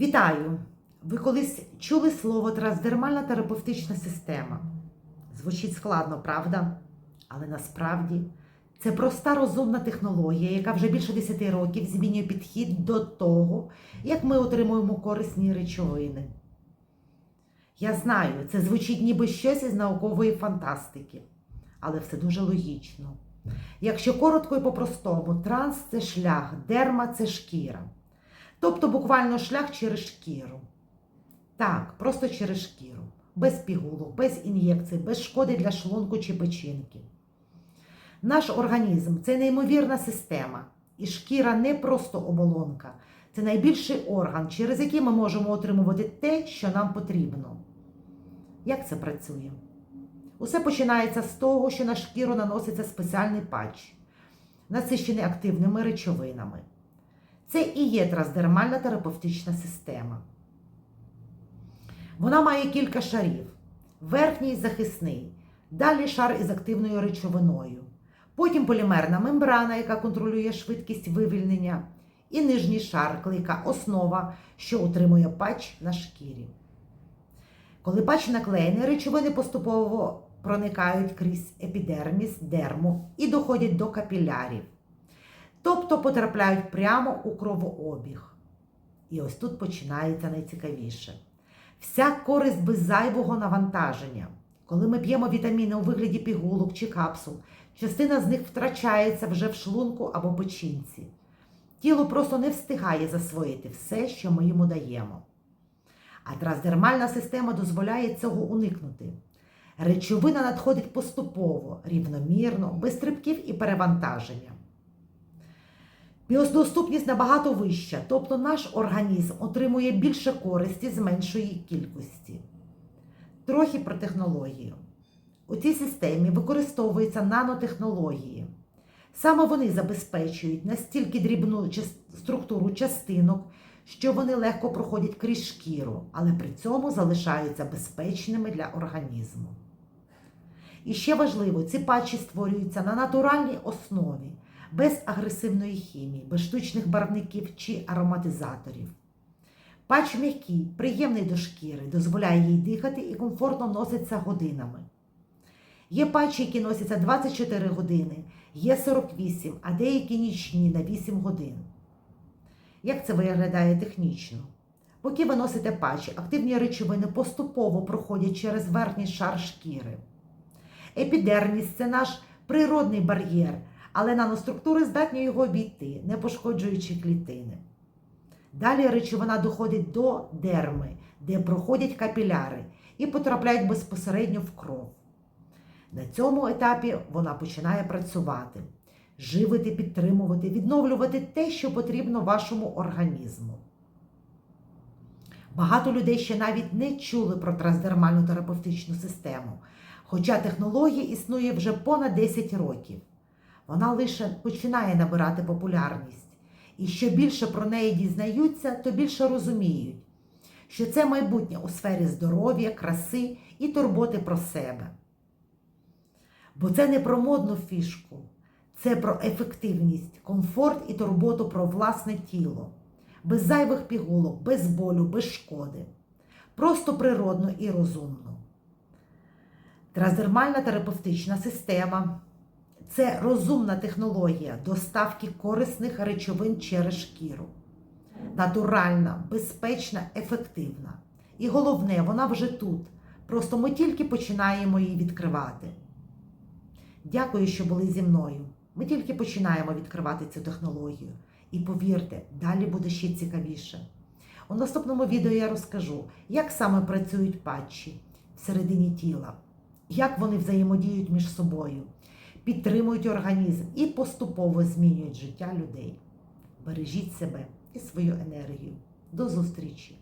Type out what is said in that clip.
Вітаю! Ви колись чули слово трансдермальна терапевтична система? Звучить складно, правда? Але насправді це проста розумна технологія, яка вже більше 10 років змінює підхід до того, як ми отримуємо корисні речовини. Я знаю, це звучить ніби щось із наукової фантастики, але все дуже логічно. Якщо коротко і по-простому, транс це шлях, дерма це шкіра. Тобто буквально шлях через шкіру. Так, просто через шкіру, без пігулок, без ін'єкцій, без шкоди для шлунку чи печінки. Наш організм це неймовірна система, і шкіра не просто оболонка, це найбільший орган, через який ми можемо отримувати те, що нам потрібно. Як це працює? Усе починається з того, що на шкіру наноситься спеціальний патч, насичений активними речовинами. Це і є трансдермальна терапевтична система. Вона має кілька шарів: верхній захисний, далі шар із активною речовиною, потім полімерна мембрана, яка контролює швидкість вивільнення, і нижній шар, клейка основа, що утримує патч на шкірі. Коли патч наклеєний, речовини поступово проникають крізь епідерміс, дерму і доходять до капілярів тобто потрапляють прямо у кровообіг. І ось тут починається найцікавіше. Вся користь без зайвого навантаження. Коли ми п'ємо вітаміни у вигляді пігулок чи капсул, частина з них втрачається вже в шлунку або печінці. Тіло просто не встигає засвоїти все, що ми йому даємо. А трансдермальна система дозволяє цього уникнути. Речовина надходить поступово, рівномірно, без стрибків і перевантаження. Біодоступність набагато вища, тобто наш організм отримує більше користі з меншої кількості. Трохи про технологію. У цій системі використовуються нанотехнології. Саме вони забезпечують настільки дрібну структуру частинок, що вони легко проходять крізь шкіру, але при цьому залишаються безпечними для організму. І ще важливо, ці патчі створюються на натуральній основі без агресивної хімії, без штучних барвників чи ароматизаторів. Патч м'який, приємний до шкіри, дозволяє їй дихати і комфортно носиться годинами. Є патчі, які носяться 24 години, є 48, а деякі нічні на 8 годин. Як це виглядає технічно? Поки ви носите патчі, активні речовини поступово проходять через верхній шар шкіри. Епідерміс це наш природний бар'єр, але наноструктури здатні його обійти, не пошкоджуючи клітини. Далі речовина доходить до дерми, де проходять капіляри і потрапляють безпосередньо в кров. На цьому етапі вона починає працювати, живити, підтримувати, відновлювати те, що потрібно вашому організму. Багато людей ще навіть не чули про трансдермальну терапевтичну систему, хоча технологія існує вже понад 10 років. Вона лише починає набирати популярність. І що більше про неї дізнаються, то більше розуміють, що це майбутнє у сфері здоров'я, краси і турботи про себе. Бо це не про модну фішку, це про ефективність, комфорт і турботу про власне тіло, без зайвих пігулок, без болю, без шкоди. Просто природно і розумно. Трансдермальна терапевтична система це розумна технологія доставки корисних речовин через шкіру. Натуральна, безпечна, ефективна. І головне, вона вже тут. Просто ми тільки починаємо її відкривати. Дякую, що були зі мною. Ми тільки починаємо відкривати цю технологію. І повірте, далі буде ще цікавіше. У наступному відео я розкажу, як саме працюють патчі всередині тіла, як вони взаємодіють між собою підтримують організм і поступово змінюють життя людей. Бережіть себе і свою енергію. До зустрічі!